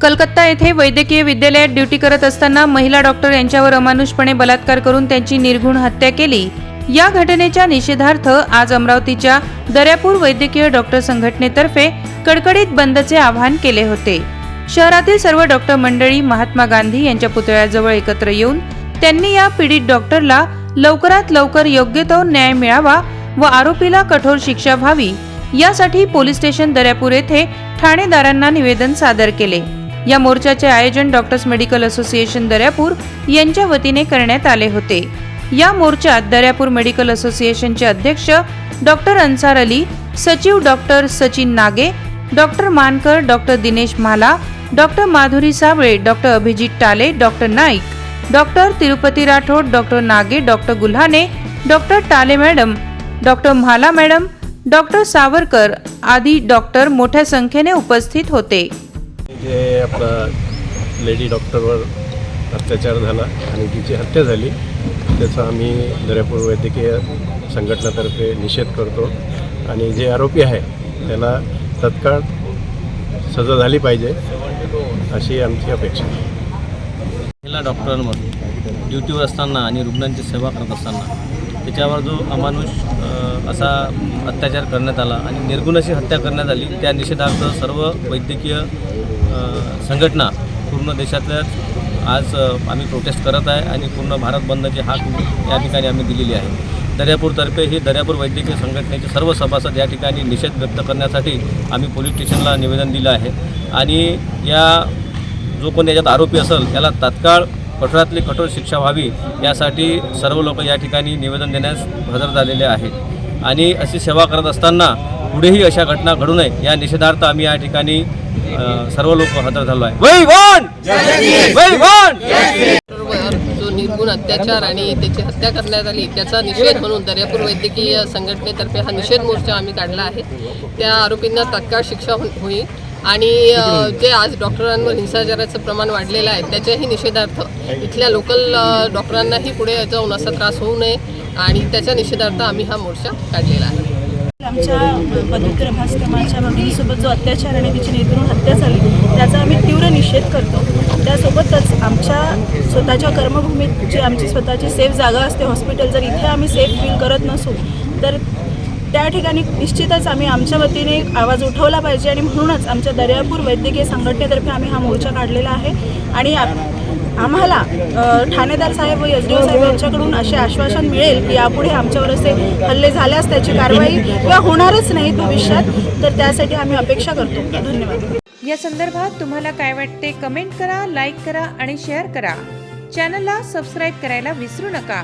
कलकत्ता येथे वैद्यकीय विद्यालयात ड्युटी करत असताना महिला डॉक्टर यांच्यावर अमानुषपणे बलात्कार करून त्यांची निर्घुण हत्या केली. या घटनेच्या निषेधार्थ आज अमरावतीच्या दर्यापूर वैद्यकीय डॉक्टर संघटनेतर्फे कडकडीत बंदचे आवाहन केले होते. शहरातील सर्व डॉक्टर मंडळी महात्मा गांधी यांच्या पुतळ्याजवळ एकत्र येऊन त्यांनी या पीडित डॉक्टरला लवकरात लवकर योग्य तो न्याय मिळावा व आरोपीला कठोर शिक्षा व्हावी यासाठी पोलीस स्टेशन दर्यापूर येथे ठाणेदारांना निवेदन सादर केले. या मोर्चाचे आयोजन डॉक्टर्स मेडिकल असोसिएशन दर्यापूर यांच्या वतीने करण्यात आले होते. या मोर्चात दर्यापूर मेडिकल असोसिएशनचे अध्यक्ष डॉक्टर अन्सार अली सचिव doctor Sachin Nage doctor Mankar doctor Dinesh Mhala doctor Madhuri Sable doctor Abhijit Tale doctor Naik doctor Tirupati Rathod doctor Nage doctor Gulhane doctor Tale madam doctor Mhala madam doctor Savarkar आदी doctor मोठ्या संख्येने उपस्थित होते. जे आपला lady डॉक्टरवर अत्याचार झाला आणि तिची हत्या झाली त्याचा आम्ही दर्यापूर वैद्यकीय संघटनेतर्फे निषेध करतो. आणि जे आरोपी आहे त्याला तत्काळ सजा झाली पाहिजे अशी आमची अपेक्षा आहे. महिला डॉक्टरांवर ड्युटीवर असताना आणि रुग्णांची सेवा करत असताना त्याच्यावर जो अमानुष असा अत्याचार करण्यात आला आणि निर्गुण अशी हत्या करण्यात आली त्या निषेधार्थ सर्व वैद्यकीय संघटना पूर्ण देशातल्याच आज आम्ही प्रोटेस्ट करत आहे आणि पूर्ण भारत बंदची हाक या ठिकाणी आम्ही दिलेली आहे. दर्यापूरतर्फे ही दर्यापूर वैद्यकीय संघटनेचे सर्व सभासद या ठिकाणी निषेध व्यक्त करण्यासाठी आम्ही पोलीस स्टेशनला निवेदन दिलं आहे. आणि या जो कोणी याच्यात आरोपी असेल त्याला तात्काळ कठोरातली कठोर शिक्षा व्हावी यासाठी सर्व लोक या ठिकाणी निवेदन देण्यास हजर झालेले आहेत. आणि अशी सेवा करत असताना पुढेही अशा घटना घडू नये या निषेधार्थ आम्ही या ठिकाणी सर्व लोक हजर झालो आहे. जो निर्गुण अत्याचार आणि त्याची हत्या करण्यात आली त्याचा निषेध म्हणून दर्यापूर वैद्यकीय संघटनेतर्फे हा निषेध मोर्चा आम्ही काढला आहे. त्या आरोपींना तात्काळ शिक्षा होईल. आणि जे आज डॉक्टरांवर हिंसाचाराचं प्रमाण वाढलेलं आहे त्याच्याही निषेधार्थ. इथल्या लोकल डॉक्टरांनाही पुढे जाऊन असा त्रास होऊ नये आणि त्याच्या निषेधार्थ आम्ही हा मोर्चा काढलेला आहे. आमच्या पदव्युत्तर अभ्यासक्रमाच्या भगिनीसोबत जो अत्याचार आणि तिची निर्घृण हत्या झाली त्याचा आम्ही तीव्र निषेध करतो. त्यासोबतच आमच्या स्वतःच्या कर्मभूमीत जी आमची स्वतःची सेफ जागा असते हॉस्पिटल जर इथे आम्ही सेफ फील करत नसू तर त्या ठिकाणी निश्चितच आम्ही आमच्या वतीने एक आवाज उठवला पाहिजे आणि म्हणूनच आमच्या दर्यापूर वैद्यकीय संघटनेतर्फे आम्ही हा मोर्चा काढलेला आहे. आणि आम्हाला ठाणेदार साहेब व एस डी ओ साहेब यांच्याकडून असे आश्वासन मिळेल की यापुढे आमच्यावर असे हल्ले झाल्यास त्याची कारवाई किंवा होणारच नाही भविष्यात तर त्यासाठी आम्ही अपेक्षा करतो. धन्यवाद. या संदर्भात तुम्हाला काय वाटते कमेंट करा लाईक करा आणि शेअर करा. चॅनलला सबस्क्राईब करायला विसरू नका.